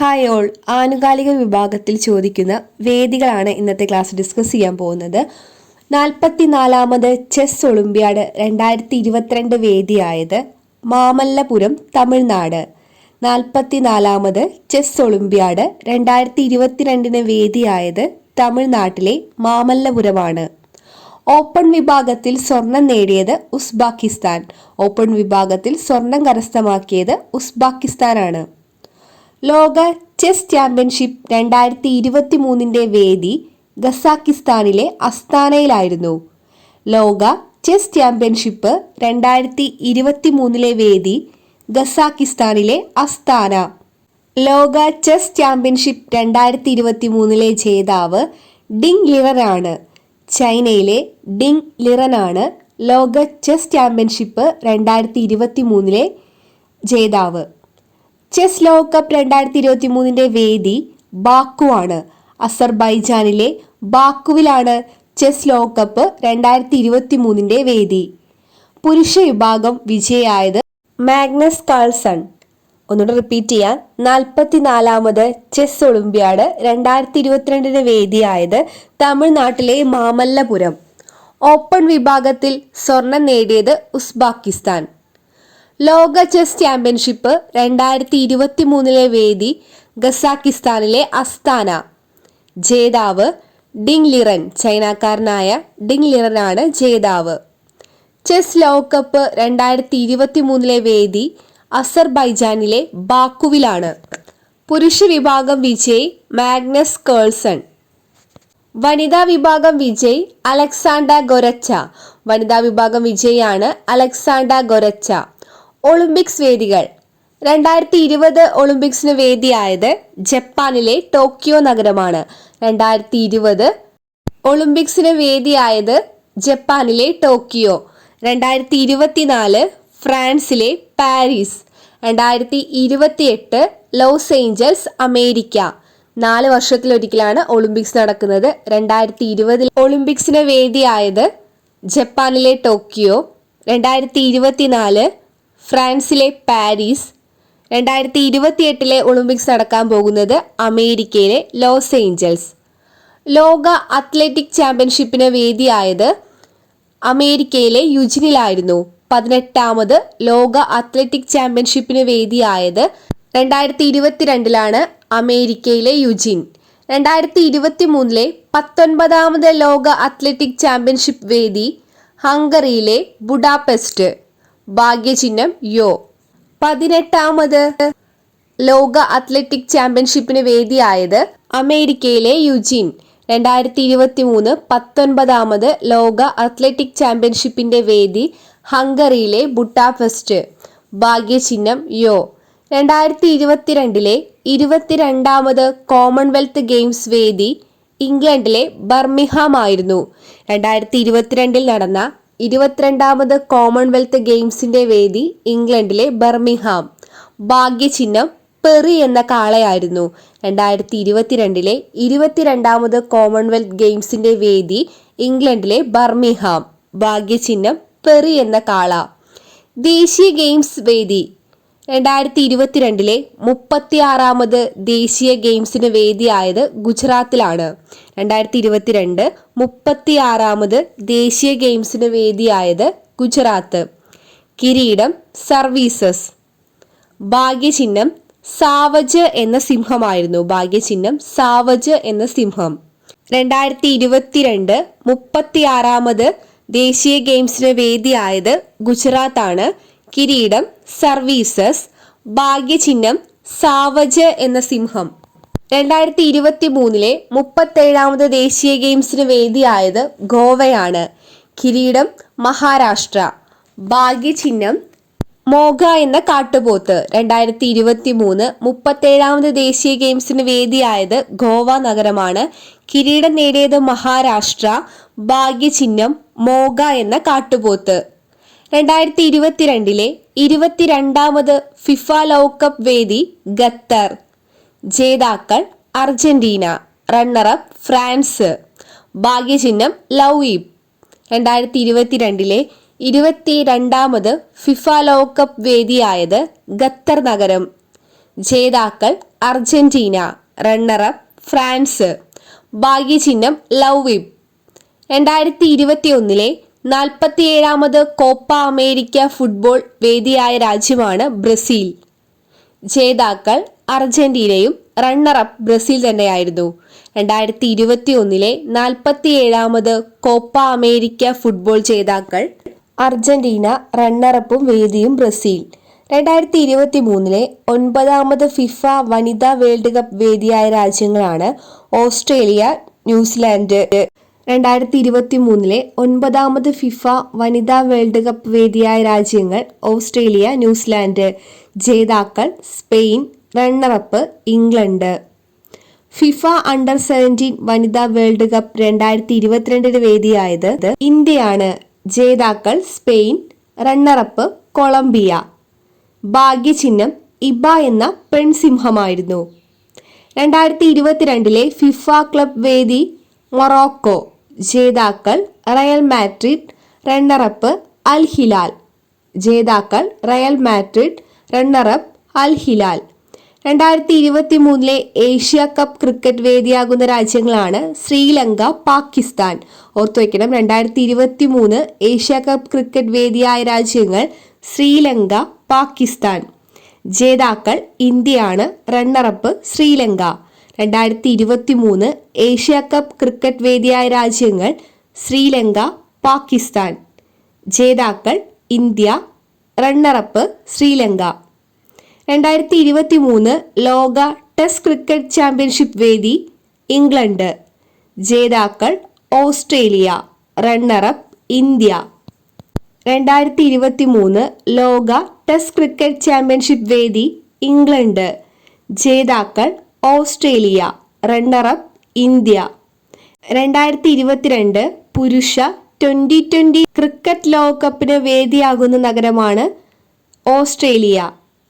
Hi all. ആനുകാലിക വിഭാഗത്തിൽ ചോദിക്കുന്ന വേദികളാണ് ഇന്നത്തെ ക്ലാസ് ഡിസ്കസ് ചെയ്യാൻ പോകുന്നത്. നാൽപ്പത്തിനാലാമത് ചെസ് ഒളിമ്പ്യാഡ് രണ്ടായിരത്തി ഇരുപത്തിരണ്ട് വേദിയായത് മാമല്ലപുരം തമിഴ്നാട്. നാൽപ്പത്തിനാലാമത് ചെസ് ഒളിമ്പ്യാഡ് രണ്ടായിരത്തി ഇരുപത്തിരണ്ടിന് വേദിയായത് തമിഴ്നാട്ടിലെ മാമല്ലപുരമാണ്. ഓപ്പൺ വിഭാഗത്തിൽ സ്വർണം നേടിയത് ഉസ്ബാക്കിസ്ഥാൻ. ഓപ്പൺ വിഭാഗത്തിൽ സ്വർണം കരസ്ഥമാക്കിയത് ഉസ്ബാക്കിസ്ഥാനാണ്. ലോക ചെസ് ചാമ്പ്യൻഷിപ്പ് രണ്ടായിരത്തി ഇരുപത്തി മൂന്നിന്റെ വേദി ഖസാക്കിസ്ഥാനിലെ അസ്താനയിലായിരുന്നു. ലോക ചെസ് ചാമ്പ്യൻഷിപ്പ് രണ്ടായിരത്തി ഇരുപത്തി മൂന്നിലെ വേദി ഖസാക്കിസ്ഥാനിലെ അസ്താന. ലോക ചെസ് ചാമ്പ്യൻഷിപ്പ് രണ്ടായിരത്തി ഇരുപത്തി മൂന്നിലെ ജേതാവ് ഡിങ് ലിറനാണ്. ചൈനയിലെ ഡിങ് ലിറനാണ് ലോക ചെസ് ചാമ്പ്യൻഷിപ്പ് രണ്ടായിരത്തി ഇരുപത്തി മൂന്നിലെ ജേതാവ്. ചെസ് ലോകകപ്പ് രണ്ടായിരത്തി ഇരുപത്തി മൂന്നിന്റെ വേദി ബാക്കു ആണ് അസർബൈജാനിലെ ബാക്കുവിലാണ് ചെസ് ലോകകപ്പ് രണ്ടായിരത്തി ഇരുപത്തി മൂന്നിന്റെ വേദി. പുരുഷ വിഭാഗം വിജയായത് മാഗ്നസ് കാൾസൺ. ഒന്നുകൂടെ റിപ്പീറ്റ് ചെയ്യാൻ നാൽപ്പത്തിനാലാമത് ചെസ് ഒളിമ്പ്യാഡ് രണ്ടായിരത്തി ഇരുപത്തിരണ്ടിന് വേദിയായത് തമിഴ്നാട്ടിലെ മാമല്ലപുരം. ഓപ്പൺ വിഭാഗത്തിൽ സ്വർണം നേടിയത് ഉസ്ബാക്കിസ്ഥാൻ. ലോക ചെസ് ചാമ്പ്യൻഷിപ്പ് രണ്ടായിരത്തി ഇരുപത്തി മൂന്നിലെ വേദി ഖസാക്കിസ്ഥാനിലെ അസ്താന. ജേതാവ് ഡിങ് ലിറൻ ചൈനക്കാരനായ ഡിങ് ലിറനാണ് ജേതാവ്. ചെസ് ലോകകപ്പ് രണ്ടായിരത്തി ഇരുപത്തി മൂന്നിലെ വേദി അസർബൈജാനിലെ ബാക്കുവിലാണ്. പുരുഷ വിഭാഗം വിജയ് മാഗ്നസ് കേൾസൺ. വനിതാ വിഭാഗം വിജയ് അലക്സാണ്ട ഗൊരച്ച. വനിതാ വിഭാഗം വിജയാണ് അലക്സാണ്ട ഗൊരച്ച. ഒളിമ്പിക്സ് വേദികൾ. രണ്ടായിരത്തി ഇരുപത് ഒളിമ്പിക്സിന് വേദിയായത് ജപ്പാനിലെ ടോക്കിയോ നഗരമാണ്. രണ്ടായിരത്തി ഇരുപത് ഒളിമ്പിക്സിന് വേദിയായത് ജപ്പാനിലെ ടോക്കിയോ. രണ്ടായിരത്തി ഇരുപത്തിനാല് ഫ്രാൻസിലെ പാരീസ്. രണ്ടായിരത്തി ഇരുപത്തിയെട്ട് ലോസ് ഏഞ്ചൽസ് അമേരിക്ക. നാല് വർഷത്തിലൊരിക്കലാണ് ഒളിമ്പിക്സ് നടക്കുന്നത്. രണ്ടായിരത്തി ഇരുപതിൽ ഒളിമ്പിക്സിന് വേദിയായത് ജപ്പാനിലെ ടോക്കിയോ. രണ്ടായിരത്തി ഇരുപത്തിനാല് ഫ്രാൻസിലെ പാരീസ് രണ്ടായിരത്തി ഇരുപത്തിയെട്ടിലെ ഒളിമ്പിക്സ് നടക്കാൻ പോകുന്നത് അമേരിക്കയിലെ ലോസ് ഏഞ്ചൽസ് ലോക അത്ലറ്റിക് ചാമ്പ്യൻഷിപ്പിന് വേദിയായത് അമേരിക്കയിലെ യുജിനിലായിരുന്നു. പതിനെട്ടാമത് ലോക അത്ലറ്റിക് ചാമ്പ്യൻഷിപ്പിന് വേദിയായത് രണ്ടായിരത്തി ഇരുപത്തിരണ്ടിലാണ് അമേരിക്കയിലെ യുജിൻ. രണ്ടായിരത്തി ഇരുപത്തി മൂന്നിലെ പത്തൊൻപതാമത് ലോക അത്ലറ്റിക് ചാമ്പ്യൻഷിപ്പ് വേദി ഹംഗറിയിലെ ബുഡാപെസ്റ്റ്. ഭാഗ്യചിഹ്നം യോ. പതിനെട്ടാമത് ലോക അത്ലറ്റിക് ചാമ്പ്യൻഷിപ്പിന് വേദിയായത് അമേരിക്കയിലെ യുജിൻ. രണ്ടായിരത്തി ഇരുപത്തി മൂന്ന് പത്തൊൻപതാമത് ലോക അത്ലറ്റിക് ചാമ്പ്യൻഷിപ്പിന്റെ വേദി ഹംഗറിയിലെ ബുട്ടാഫെസ്റ്റ് ഭാഗ്യചിഹ്നം യോ. രണ്ടായിരത്തി ഇരുപത്തിരണ്ടിലെ ഇരുപത്തിരണ്ടാമത് കോമൺവെൽത്ത് ഗെയിംസ് വേദി ഇംഗ്ലണ്ടിലെ ബർമിഹാം ആയിരുന്നു രണ്ടായിരത്തി ഇരുപത്തിരണ്ടിൽ നടന്ന ഇരുപത്തിരണ്ടാമത് കോമൺവെൽത്ത് ഗെയിംസിന്റെ വേദി ഇംഗ്ലണ്ടിലെ ബർമിംഗ്ഹാം. ഭാഗ്യചിഹ്നം പെറി എന്ന കാളയായിരുന്നു. രണ്ടായിരത്തി ഇരുപത്തിരണ്ടിലെ ഇരുപത്തിരണ്ടാമത് കോമൺവെൽത്ത് ഗെയിംസിന്റെ വേദി ഇംഗ്ലണ്ടിലെ ബർമിംഗ്ഹാം. ഭാഗ്യചിഹ്നം പെറി എന്ന കാള. ദേശീയ ഗെയിംസ് വേദി. രണ്ടായിരത്തി ഇരുപത്തിരണ്ടിലെ മുപ്പത്തിയാറാമത് ദേശീയ ഗെയിംസിന് വേദിയായത് ഗുജറാത്തിലാണ്. രണ്ടായിരത്തി ഇരുപത്തിരണ്ട് മുപ്പത്തിയാറാമത് ദേശീയ ഗെയിംസിന് വേദിയായത് ഗുജറാത്ത്. കിരീടം സർവീസസ്. ഭാഗ്യചിഹ്നം സാവജ് എന്ന സിംഹമായിരുന്നു. ഭാഗ്യചിഹ്നം സാവജ് എന്ന സിംഹം. രണ്ടായിരത്തി ഇരുപത്തിരണ്ട് മുപ്പത്തി ആറാമത് ദേശീയ ഗെയിംസിന് വേദിയായത് ഗുജറാത്താണ്. കിരീടം സർവീസസ്. ഭാഗ്യചിഹ്നം സാവജ് എന്ന സിംഹം. രണ്ടായിരത്തി ഇരുപത്തി മൂന്നിലെ മുപ്പത്തേഴാമത് ദേശീയ ഗെയിംസിന് വേദിയായത് ഗോവയാണ്. കിരീടം മഹാരാഷ്ട്ര. ഭാഗ്യചിഹ്നം മോഗ എന്ന കാട്ടുപോത്ത്. രണ്ടായിരത്തി ഇരുപത്തി മൂന്ന് മുപ്പത്തേഴാമത് ദേശീയ ഗെയിംസിന് വേദിയായത് ഗോവ നഗരമാണ്. കിരീടം നേടിയത് മഹാരാഷ്ട്ര. ഭാഗ്യചിഹ്നം മോഗ എന്ന കാട്ടുപോത്ത്. രണ്ടായിരത്തി ഇരുപത്തിരണ്ടിലെ ഇരുപത്തിരണ്ടാമത് ഫിഫ ലോകകപ്പ് വേദി ഖത്തർ. ജേതാക്കൾ അർജന്റീന റണ്ണറപ്പ് ഫ്രാൻസ്. ഭാഗ്യചിഹ്നം ലൗയിബ് രണ്ടായിരത്തി ഇരുപത്തിരണ്ടിലെ ഇരുപത്തി രണ്ടാമത് ഫിഫ ലോകകപ്പ് വേദിയായത് ഖത്തർ നഗരം. ജേതാക്കൾ അർജന്റീന റണ്ണറപ്പ് ഫ്രാൻസ്. ഭാഗ്യചിഹ്നം ലൗവിബ് വിബ് രണ്ടായിരത്തി ഇരുപത്തി ഒന്നിലെ നാൽപ്പത്തിയേഴാമത് കോപ്പ അമേരിക്ക ഫുട്ബോൾ വേദിയായ രാജ്യമാണ് ബ്രസീൽ. ജേതാക്കൾ അർജന്റീനയും റണ്ണറപ്പ് ബ്രസീൽ തന്നെയായിരുന്നു. രണ്ടായിരത്തി ഇരുപത്തി ഒന്നിലെ നാൽപ്പത്തി ഏഴാമത് കോപ്പ അമേരിക്ക ഫുട്ബോൾ ജേതാക്കൾ അർജന്റീന റണ്ണറപ്പും വേദിയും ബ്രസീൽ. രണ്ടായിരത്തി ഇരുപത്തി മൂന്നിലെ ഒൻപതാമത് ഫിഫ വനിതാ വേൾഡ് കപ്പ് വേദിയായ രാജ്യങ്ങളാണ് ഓസ്ട്രേലിയ ന്യൂസിലാൻഡ്. രണ്ടായിരത്തി ഇരുപത്തി മൂന്നിലെ ഒൻപതാമത് ഫിഫ വനിതാ വേൾഡ് കപ്പ് വേദിയായ രാജ്യങ്ങൾ ഓസ്ട്രേലിയ ന്യൂസിലാൻഡ്. ജേതാക്കൾ Spain runner up England. FIFA under seventeen വനിതാ വേൾഡ് കപ്പ് രണ്ടായിരത്തി ഇരുപത്തിരണ്ടിന് വേദിയായത് ഇന്ത്യയാണ്. ജേതാക്കൾ സ്പെയിൻ റണ്ണറപ്പ് കൊളംബിയ. ഭാഗ്യചിഹ്നം ഇബ എന്ന പെൺസിംഹമായിരുന്നു. രണ്ടായിരത്തി ഇരുപത്തിരണ്ടിലെ ഫിഫ ക്ലബ് വേദി മൊറോക്കോ. ജേതാക്കൾ Real Madrid runner up Al Hilal. ജേതാക്കൾ Real Madrid runner up Al Hilal. രണ്ടായിരത്തി ഇരുപത്തി മൂന്നിലെ ഏഷ്യ കപ്പ് ക്രിക്കറ്റ് വേദിയാകുന്ന രാജ്യങ്ങളാണ് ശ്രീലങ്ക പാകിസ്ഥാൻ. ഓർത്തുവയ്ക്കണം രണ്ടായിരത്തി ഇരുപത്തി മൂന്ന് ഏഷ്യ കപ്പ് ക്രിക്കറ്റ് വേദിയായ രാജ്യങ്ങൾ ശ്രീലങ്ക പാകിസ്ഥാൻ. ജേതാക്കൾ ഇന്ത്യയാണ് റണ്ണറപ്പ് ശ്രീലങ്ക. രണ്ടായിരത്തി ഇരുപത്തി മൂന്ന് ഏഷ്യ കപ്പ് ക്രിക്കറ്റ് വേദിയായ രാജ്യങ്ങൾ ശ്രീലങ്ക പാകിസ്ഥാൻ. ജേതാക്കൾ ഇന്ത്യ റണ്ണറപ്പ് ശ്രീലങ്ക. രണ്ടായിരത്തി ഇരുപത്തി മൂന്ന് ലോക ടെസ്റ്റ് ക്രിക്കറ്റ് ചാമ്പ്യൻഷിപ്പ് വേദി ഇംഗ്ലണ്ട്. ജേതാക്കൾ ഓസ്ട്രേലിയ. Runner up India. രണ്ടായിരത്തി ഇരുപത്തി മൂന്ന് ലോക ടെസ്റ്റ് ക്രിക്കറ്റ് ചാമ്പ്യൻഷിപ്പ് വേദി ഇംഗ്ലണ്ട്. ജേതാക്കൾ ഓസ്ട്രേലിയ. Runner up India. രണ്ടായിരത്തി ഇരുപത്തിരണ്ട് പുരുഷ ട്വന്റി ട്വന്റി ക്രിക്കറ്റ് ലോകകപ്പിന് വേദിയാകുന്ന നഗരമാണ് ഓസ്ട്രേലിയ.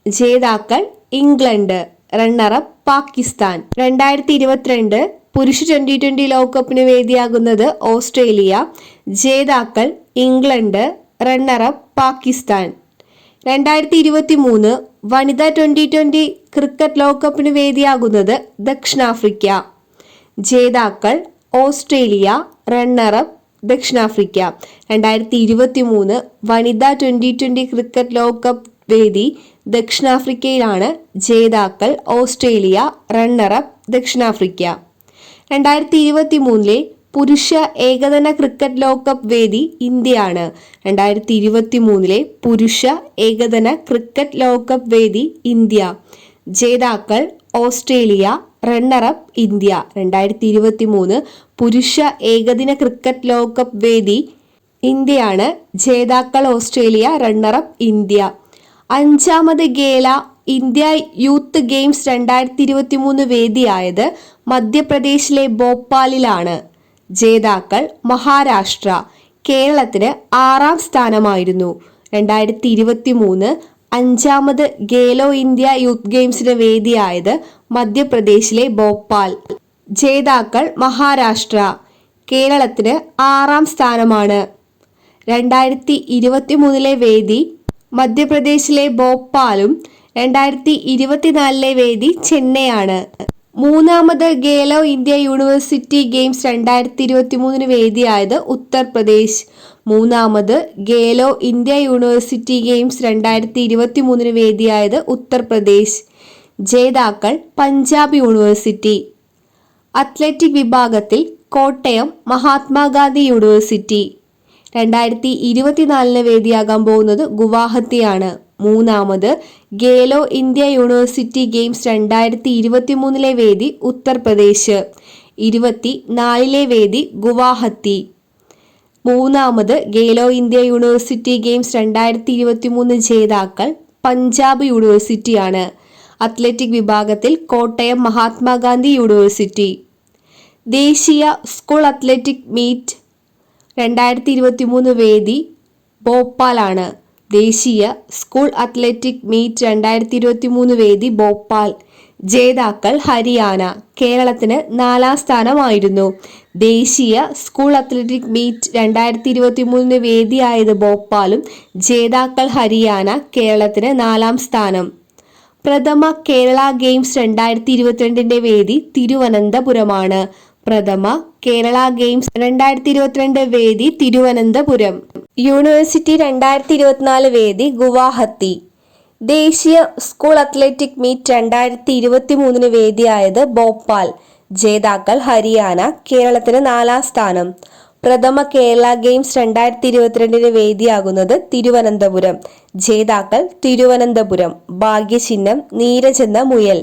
ജേതാക്കൾ ഇംഗ്ലണ്ട് റണ്ണറപ്പ് പാകിസ്ഥാൻ. രണ്ടായിരത്തി ഇരുപത്തിരണ്ട് പുരുഷ ട്വന്റി ട്വന്റി ലോകകപ്പിന് വേദിയാകുന്നത് ഓസ്ട്രേലിയ. ജേതാക്കൾ ഇംഗ്ലണ്ട് റണ്ണറപ്പ് പാകിസ്ഥാൻ. രണ്ടായിരത്തി ഇരുപത്തി മൂന്ന് വനിതാ ട്വന്റി ട്വന്റി ക്രിക്കറ്റ് ലോകകപ്പിന് വേദിയാകുന്നത് ദക്ഷിണാഫ്രിക്ക. ജേതാക്കൾ ഓസ്ട്രേലിയ റണ്ണറപ്പ് ദക്ഷിണാഫ്രിക്ക. രണ്ടായിരത്തി ഇരുപത്തി മൂന്ന് വനിതാ ട്വന്റി ട്വന്റി ക്രിക്കറ്റ് ലോകകപ്പ് വേദി ദക്ഷിണാഫ്രിക്കയിലാണ് ജേതാക്കൾ ഓസ്ട്രേലിയ റണ്ണറപ്പ് ദക്ഷിണാഫ്രിക്ക. രണ്ടായിരത്തി ഇരുപത്തി മൂന്നിലെ പുരുഷ ഏകദിന ക്രിക്കറ്റ് ലോകകപ്പ് വേദി ഇന്ത്യയാണ്. രണ്ടായിരത്തി ഇരുപത്തി മൂന്നിലെ പുരുഷ ഏകദിന ക്രിക്കറ്റ് ലോകകപ്പ് വേദി ഇന്ത്യ. ജേതാക്കൾ ഓസ്ട്രേലിയ റണ്ണറപ്പ് ഇന്ത്യ. രണ്ടായിരത്തി ഇരുപത്തി മൂന്ന് പുരുഷ ഏകദിന ക്രിക്കറ്റ് ലോകകപ്പ് വേദി ഇന്ത്യയാണ്. ജേതാക്കൾ ഓസ്ട്രേലിയ റണ്ണറപ്പ് ഇന്ത്യ. അഞ്ചാമത് ഗേല ഇന്ത്യ യൂത്ത് ഗെയിംസ് രണ്ടായിരത്തി ഇരുപത്തി മൂന്ന് വേദിയായത് മധ്യപ്രദേശിലെ ഭോപ്പാലിലാണ്. ജേതാക്കൾ മഹാരാഷ്ട്ര. കേരളത്തിന് ആറാം സ്ഥാനമായിരുന്നു. രണ്ടായിരത്തി ഇരുപത്തി മൂന്ന് അഞ്ചാമത് ഗേലോ ഇന്ത്യ യൂത്ത് ഗെയിംസിന് വേദിയായത് മധ്യപ്രദേശിലെ ഭോപ്പാൽ. ജേതാക്കൾ മഹാരാഷ്ട്ര. കേരളത്തിന് ആറാം സ്ഥാനമാണ്. രണ്ടായിരത്തി ഇരുപത്തി മൂന്നിലെ വേദി മധ്യപ്രദേശിലെ ഭോപ്പാലും രണ്ടായിരത്തി ഇരുപത്തിനാലിലെ വേദി ചെന്നൈയാണ്. മൂന്നാമത് ഗേലോ ഇന്ത്യ യൂണിവേഴ്സിറ്റി ഗെയിംസ് രണ്ടായിരത്തി ഇരുപത്തി മൂന്നിന് വേദിയായത് ഉത്തർപ്രദേശ്. മൂന്നാമത് ഗേലോ ഇന്ത്യ യൂണിവേഴ്സിറ്റി ഗെയിംസ് രണ്ടായിരത്തി ഇരുപത്തി മൂന്നിന് വേദിയായത് ഉത്തർപ്രദേശ്. ജേതാക്കൾ പഞ്ചാബ് യൂണിവേഴ്സിറ്റി. അത്ലറ്റിക് വിഭാഗത്തിൽ കോട്ടയം മഹാത്മാഗാന്ധി യൂണിവേഴ്സിറ്റി. രണ്ടായിരത്തി ഇരുപത്തിനാലിന് വേദിയാകാൻ പോകുന്നത് ഗുവാഹത്തിയാണ്. മൂന്നാമത് ഗേലോ ഇന്ത്യ യൂണിവേഴ്സിറ്റി ഗെയിംസ് രണ്ടായിരത്തി ഇരുപത്തി മൂന്നിലെ വേദി ഉത്തർപ്രദേശ്. ഇരുപത്തി നാലിലെ വേദി ഗുവാഹത്തി. മൂന്നാമത് ഗേലോ ഇന്ത്യ യൂണിവേഴ്സിറ്റി ഗെയിംസ് രണ്ടായിരത്തി ഇരുപത്തി മൂന്ന് ജേതാക്കൾ പഞ്ചാബ് യൂണിവേഴ്സിറ്റിയാണ്. അത്ലറ്റിക് വിഭാഗത്തിൽ കോട്ടയം മഹാത്മാഗാന്ധി യൂണിവേഴ്സിറ്റി. ദേശീയ സ്കൂൾ അത്ലറ്റിക് മീറ്റ് രണ്ടായിരത്തി ഇരുപത്തി മൂന്ന് വേദി ഭോപ്പാലാണ്. ദേശീയ സ്കൂൾ അത്ലറ്റിക് മീറ്റ് രണ്ടായിരത്തി ഇരുപത്തി മൂന്ന് വേദി ഭോപ്പാൽ. ജേതാക്കൾ ഹരിയാന കേരളത്തിന് നാലാം സ്ഥാനമായിരുന്നു. ദേശീയ സ്കൂൾ അത്ലറ്റിക് മീറ്റ് രണ്ടായിരത്തി ഇരുപത്തി മൂന്നിന് വേദിയായത് ഭോപ്പാലും ജേതാക്കൾ ഹരിയാന കേരളത്തിന് നാലാം സ്ഥാനം. പ്രഥമ കേരള ഗെയിംസ് രണ്ടായിരത്തി ഇരുപത്തിരണ്ടിന്റെ വേദി തിരുവനന്തപുരമാണ്. പ്രഥമ കേരള ഗെയിംസ് രണ്ടായിരത്തി ഇരുപത്തിരണ്ട് വേദി തിരുവനന്തപുരം. യൂണിവേഴ്സിറ്റി രണ്ടായിരത്തി ഇരുപത്തിനാല് വേദി ഗുവാഹത്തി. ദേശീയ സ്കൂൾ അത്ലറ്റിക് മീറ്റ് രണ്ടായിരത്തി ഇരുപത്തി മൂന്നിന് വേദിയായത് ഭോപ്പാൽ. ജേതാക്കൾ ഹരിയാന കേരളത്തിന് നാലാം സ്ഥാനം. പ്രഥമ കേരള ഗെയിംസ് രണ്ടായിരത്തി ഇരുപത്തിരണ്ടിന് വേദിയാകുന്നത് തിരുവനന്തപുരം. ജേതാക്കൾ തിരുവനന്തപുരം. ഭാഗ്യചിഹ്നം നീരജ് എന്ന മുയൽ.